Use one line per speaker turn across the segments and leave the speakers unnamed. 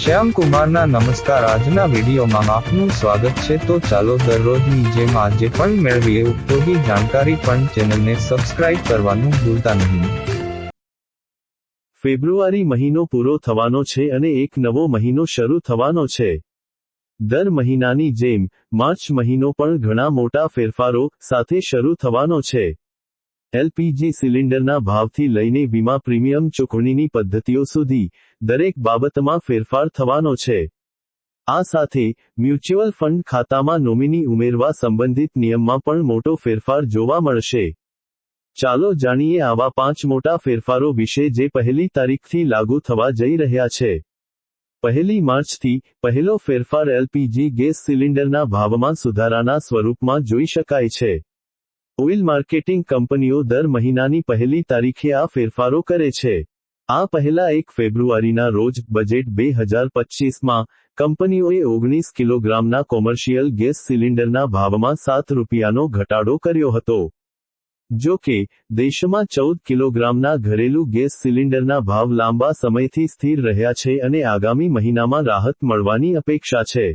શ્યામ કુમારના નમસ્કાર. આજના વિડીયોમાં આપનું સ્વાગત છે. તો ચાલો દરરોજની જેમ આજે પણ મેળવીએ. ઉપયોગી જાણકારી પણ ચેનલને સબસ્ક્રાઇબ કરવાનું ભૂલતા નહીં.
ફેબ્રુઆરી મહિનો પૂરો થવાનો છે અને એક નવો મહિનો શરૂ થવાનો છે. દર મહિનાની જેમ, માર્ચ મહિનો પણ ઘણા મોટા ફેરફારો સાથે શરૂ થવાનો છે. એલપીજી સિલિન્ડરના ભાવથી લઈને વીમા પ્રીમિયમ ચૂકવણીની પદ્ધતિઓ સુધી દરેક બાબતમાં ફેરફાર થવાનો છે. આ સાથે મ્યુચ્યુઅલ ફંડ ખાતામાં નોમિની ઉમેરવા સંબંધિત નિયમમાં પણ મોટો ફેરફાર જોવા મળશે. ચાલો જાણીએ આવા પાંચ મોટા ફેરફારો વિશે જે પહેલી તારીખથી લાગુ થવા જઈ રહ્યા છે. પહેલી માર્ચથી પહેલો ફેરફાર એલપીજી ગેસ સિલિન્ડરના ભાવમાં સુધારાના સ્વરૂપમાં જોઈ શકાય છે. ઓઇલ માર્કેટિંગ કંપનીઓ દર મહિનાની પહેલી તારીખે આ ફેરફારો કરે છે. આ પહેલા એક ફેબ્રુઆરીના રોજ બજેટ બે હજાર પચીસમાં કંપનીઓએ ઓગણીસ કિલોગ્રામના કોમર્શિયલ ગેસ સિલિન્ડરના ભાવમાં સાત રૂપિયાનો ઘટાડો કર્યો હતો. જો કે, દેશમાં ચૌદ કિલોગ્રામના ઘરેલું ગેસ સિલિન્ડરના ભાવ લાંબા સમયથી સ્થિર રહ્યા છે અને આગામી મહિનામાં રાહત મળવાની અપેક્ષા છે.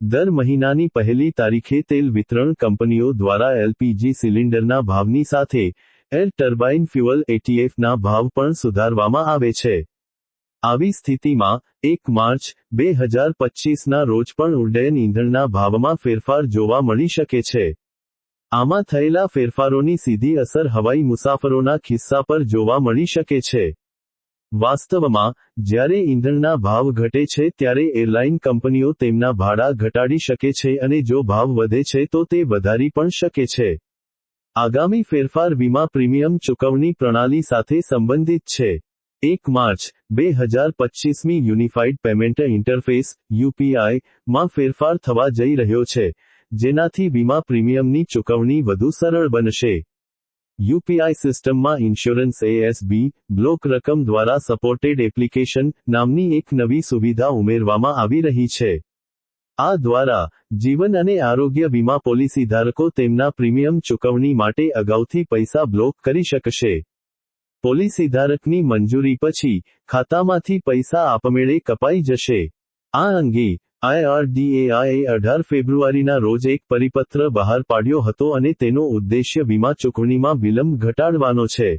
દર મહિનાની પહેલી તારીખે તેલ વિતરણ કંપનીઓ દ્વારા એલપીજી સિલિન્ડરના ભાવની સાથે એર ટર્બાઇન ફ્યુઅલ એટીએફના ભાવ પણ સુધારવામાં આવે છે. આવી સ્થિતિમાં એક માર્ચ બે હજાર પચીસના રોજ પણ ઉડ્ડયન ઈંધણના ભાવમાં ફેરફાર જોવા મળી શકે છે. આમાં થયેલા ફેરફારોની સીધી અસર હવાઈ મુસાફરોના ખિસ્સા પર જોવા મળી શકે છે. વાસ્તવમાં, જ્યારે ઇંધણના ભાવ ઘટે છે ત્યારે એરલાઇન કંપનીઓ તેમના ભાડા ઘટાડી શકે છે અને જો ભાવ વધે છે તો તે વધારી પણ શકે છે. આગામી ફેરફાર વીમા પ્રીમિયમ ચૂકવણી પ્રણાલી સાથે સંબંધિત છે. એક માર્ચ, બે હજાર પચીસમી યુનિફાઇડ પેમેન્ટ ઇન્ટરફેસ યુપીઆઈ માં ફેરફાર થવા જઈ રહ્યો છે, જેનાથી વીમા પ્રીમિયમની ચૂકવણી વધુ સરળ બનશે. યુપીઆઈ સિસ્ટમમાં ઇન્સ્યોરન્સ એએસબી બ્લોક રકમ દ્વારા સપોર્ટેડ એપ્લિકેશન નામની એક નવી સુવિધા ઉમેરવામાં આવી રહી છે. આ દ્વારા જીવન અને આરોગ્ય વીમા પોલિસી ધારકો તેમના પ્રીમિયમ ચૂકવણી માટે અગાઉથી પૈસા બ્લોક કરી શકશે. પોલિસી ધારકની મંજૂરી પછી ખાતામાંથી પૈસા આપમેળે કપાઈ જશે. આ અંગે આઈઆરડીએઆઈએ અઢાર ફેબ્રુઆરીના રોજ એક પરિપત્ર બહાર પાડ્યો હતો અને તેનો ઉદ્દેશ્ય વીમા ચૂકવણીમાં વિલંબ ઘટાડવાનો છે.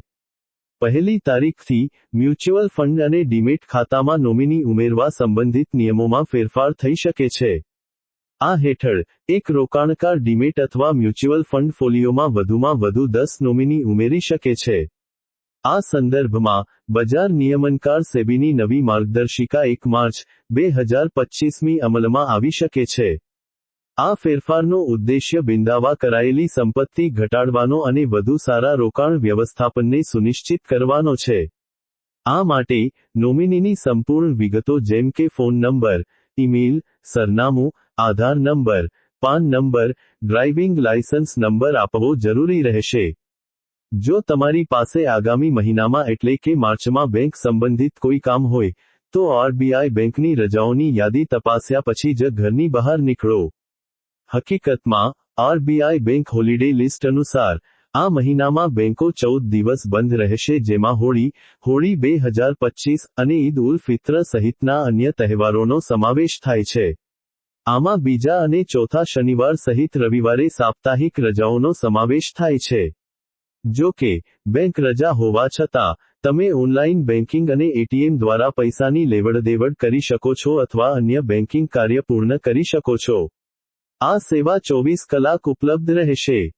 પહેલી તારીખથી મ્યુચ્યુઅલ ફંડ અને ડીમેટ ખાતામાં નોમિની ઉમેરવા સંબંધિત નિયમોમાં ફેરફાર થઈ શકે છે. આ હેઠળ, એક રોકાણકાર ડીમેટ અથવા મ્યુચ્યુઅલ ફંડ ફોલિયોમાં વધુમાં વધુ દસ નોમિની ઉમેરી શકે છે. આ સંદર્ભમાં બજાર નિયમનકાર સેબીની નવી માર્ગદર્શિકા એક માર્ચ બે હજાર પચીસમી અમલમાં આવી શકે છે. આ ફેરફારનો ઉદ્દેશ્ય બિંદાવા કરાયેલી સંપત્તિ ઘટાડવાનો અને વધુ સારા રોકાણ વ્યવસ્થાપનને સુનિશ્ચિત કરવાનો છે. આ માટે નોમિનીની સંપૂર્ણ વિગતો જેમ કે ફોન નંબર, ઈમેલ, સરનામું, Aadhaar number, PAN number, driving licence number આપવો જરૂરી રહેશે. જો તમારી પાસે આગામી મહિનામાં એટલે કે માર્ચમાં બેંક સંબંધિત કોઈ કામ હોય, તો આરબીઆઈ બેંકની રજાઓની યાદી તપાસ્યા પછી જ ઘરની બહાર નીકળો. હકીકતમાં, આરબીઆઈ બેંક હોલિડે લિસ્ટ અનુસાર, આ મહિનામાં બેંકો ચૌદ દિવસ બંધ રહેશે જેમાં હોળી હોળી બે હજાર પચીસ અને ઈદ ઉલ ફિત્ર સહિતના અન્ય તહેવારોનો સમાવેશ થાય છે. આમાં બીજા અને ચોથા શનિવાર સહિત રવિવારે સાપ્તાહિક રજાઓનો સમાવેશ થાય છે. જો કે, બેંક રજા હોવા છતાં, તમે ઓનલાઈન બેન્કિંગ અને એટીએમ દ્વારા પૈસાની લેવડદેવડ કરી શકો છો અથવા અન્ય બેન્કિંગ કાર્ય પૂર્ણ કરી શકો છો. આ સેવા ચોવીસ કલાક ઉપલબ્ધ રહેશે.